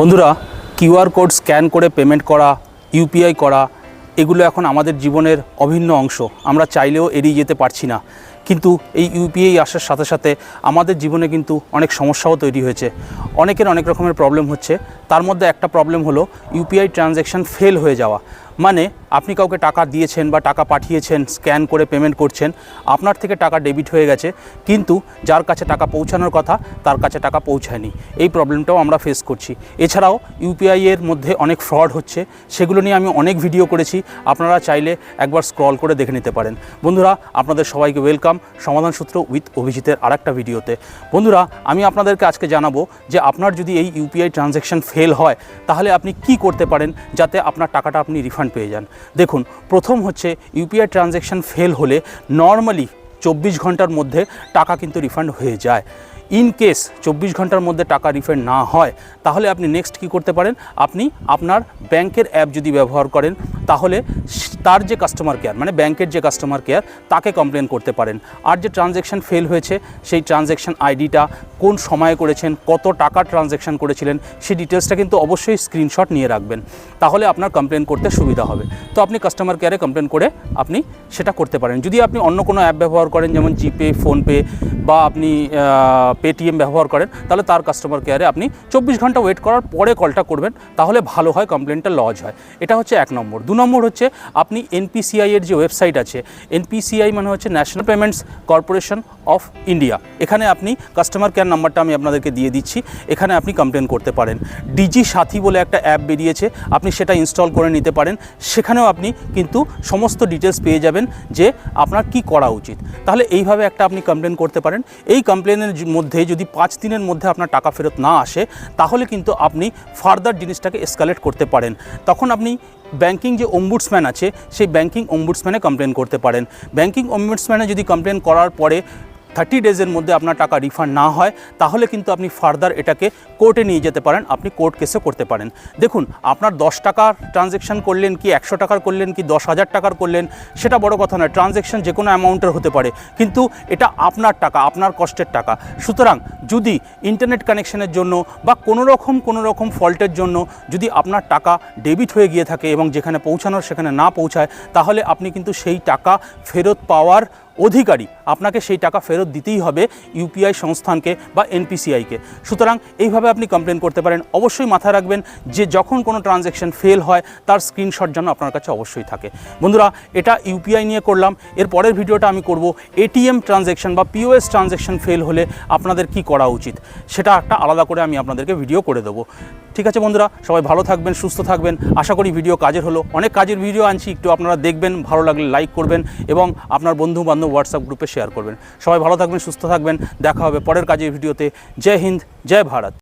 বন্ধুরা QR code scan করে payment করা ইউপিআই করা, এগুলো এখন আমাদের জীবনের অভিন্ন অংশ। আমরা চাইলেও এড়িয়ে যেতে পারছি না। কিন্তু এই ইউপিআই আসার সাথে সাথে আমাদের জীবনে কিন্তু অনেক সমস্যাও তৈরি হয়েছে। অনেকের অনেক রকমের প্রবলেম হচ্ছে। তার মধ্যে একটা প্রবলেম হলো ইউপিআই ট্রানজ্যাকশান ফেল হয়ে যাওয়া। মানে আপনি কাউকে টাকা দিয়েছেন বা টাকা পাঠিয়েছেন, স্ক্যান করে পেমেন্ট করছেন, আপনার থেকে টাকা ডেবিট হয়ে গেছে, কিন্তু যার কাছে টাকা পৌঁছানোর কথা, তার কাছে টাকা পৌঁছায়নি। এই প্রবলেমটাও আমরা ফেস করছি। এছাড়াও ইউপিআই এর মধ্যে অনেক ফ্রড হচ্ছে, সেগুলো নিয়ে আমি অনেক ভিডিও করেছি, আপনারা চাইলে একবার স্ক্রল করে দেখে নিতে পারেন। বন্ধুরা, আপনাদের সবাইকে ওয়েলকাম সমাধান সূত্র উইথ অভিজিতের আরেকটা ভিডিওতে বন্ধুরা, আমি আপনাদেরকে আজকে জানাব যে আপনার যদি এই ইউপিআই ট্রানজ্যাকশান ফেল হয়, তাহলে আপনি কি করতে পারেন, যাতে আপনার টাকাটা আপনি রিফান্ড পেয়ে যান। দেখুন প্রথম হচ্ছে ইউপিআই ট্রানজ্যাকশান ফেল হলে নর্মালি চব্বিশ ঘণ্টার মধ্যে টাকা কিন্তু রিফান্ড হয়ে যায়। ইন কেস চব্বিশ ঘণ্টার মধ্যে টাকা রিফান্ড না হয়, তাহলে আপনি নেক্সট কি করতে পারেন? আপনি আপনার ব্যাংকের অ্যাপ যদি ব্যবহার করেন, তাহলে তার যে কাস্টমার কেয়ার মানে ব্যাংকের যে কাস্টমার কেয়ার তাকে কমপ্লেন করতে পারেন। আর যে ট্রানজ্যাকশান ফেল হয়েছে, সেই ট্রানজ্যাকশান আইডিটা কোন সময়ে করেছেন, কত টাকা ট্রানজ্যাকশান করেছিলেন সেই ডিটেলসটা কিন্তু অবশ্যই স্ক্রিনশট নিয়ে রাখবেন। তাহলে আপনার কমপ্লেন করতে সুবিধা হবে। তো আপনি কাস্টমার কেয়ারে কমপ্লেন করে আপনি সেটা করতে পারেন। যদি আপনি অন্য কোনো অ্যাপ ব্যবহার করেন, যেমন জিপে ফোনপে বা আপনি পেটিএম ব্যবহার করেন, তাহলে তার কাস্টমার কেয়ারে আপনি চব্বিশ ঘণ্টা ওয়েট করার পরে কলটা করবেন, তাহলে ভালো হয় কমপ্লেনটা লজ হয়। এটা হচ্ছে এক নম্বর। দু নম্বর হচ্ছে, আপনি এনপিসিআই এর যে ওয়েবসাইট আছে এনপিসিআই মানে হচ্ছে National Payments Corporation of India এখানে আপনি কাস্টমার কেয়ার নাম্বারটা আমি আপনাদেরকে দিয়ে দিচ্ছি। এখানে আপনি কমপ্লেন করতে পারেন। ডিজি সাথী বলে একটা অ্যাপ বেরিয়েছে, আপনি সেটা ইনস্টল করে নিতে পারেন। সেখানেও আপনি কিন্তু সমস্ত ডিটেলস পেয়ে যাবেন যে আপনার কি করা উচিত। তাহলে এইভাবে একটা আপনি কমপ্লেন করতে পারেন। এই কমপ্লেনের মধ্যে যদি পাঁচ দিনের মধ্যে আপনার টাকা ফেরত না আসে, তাহলে কিন্তু আপনি ফার্দার জিনিসটাকে এসকালেট করতে পারেন। তখন আপনি ব্যাংকিং যে অম্বুডসম্যান আছে, সেই ব্যাংকিং অম্বুডসম্যানে কমপ্লেন করতে পারেন। ব্যাংকিং অম্বুডসম্যানে যদি কমপ্লেন করার পরে থার্টি ডেজের মধ্যে আপনার টাকা রিফান্ড না হয়, তাহলে কিন্তু আপনি ফার্দার এটাকে কোর্টে নিয়ে যেতে পারেন, আপনি কোর্ট কেসে করতে পারেন। দেখুন, আপনার দশ টাকার ট্রানজ্যাকশান করলেন কি, একশো টাকার করলেন কি, দশ হাজার টাকার করলেন, সেটা বড় কথা নয় ট্রানজ্যাকশান যে কোনো অ্যামাউন্টের হতে পারে, কিন্তু এটা আপনার টাকা, আপনার কষ্টের টাকা। সুতরাং যদি ইন্টারনেট কানেকশনের জন্য বা কোনো রকম কোনো রকম ফল্টের জন্য যদি আপনার টাকা ডেবিট হয়ে গিয়ে থাকে এবং যেখানে পৌঁছানোর, সেখানে না পৌঁছায়, তাহলে আপনি কিন্তু সেই টাকা ফেরত পাওয়ার অধিকারী। আপনাকে সেই টাকা ফেরত দিতেই হবে ইউপিআই সংস্থানকে বা এনপিসিআইকে সুতরাং এইভাবে আপনি কমপ্লেন করতে পারেন। অবশ্যই মাথায় রাখবেন যে যখন কোনো ট্রানজ্যাকশন ফেল হয়, তার স্ক্রিনশট যেন আপনার কাছে অবশ্যই থাকে। বন্ধুরা, এটা ইউপিআই নিয়ে করলাম। এর পরের ভিডিওটা আমি করব এটিএম ট্রানজ্যাকশন বা পিওএস ট্রানজ্যাকশন ফেল হলে আপনাদের কি করা উচিত, সেটা একটা আলাদা করে আমি আপনাদেরকে ভিডিও করে দেবো। ঠিক আছে বন্ধুরা? সবাই ভালো থাকবেন, সুস্থ থাকবেন। আশা করি ভিডিও কাজের হলো। অনেক কাজের ভিডিও আনছি, একটু আপনারা দেখবেন, ভালো লাগলে লাইক করবেন এবং আপনার বন্ধু বান্ধব হোয়াটসঅ্যাপ গ্রুপে শেয়ার করবেন। সবাই ভালো থাকবেন, সুস্থ থাকবেন। দেখা হবে পরের কাজের ভিডিওতে। জয় হিন্দ, জয় ভারত।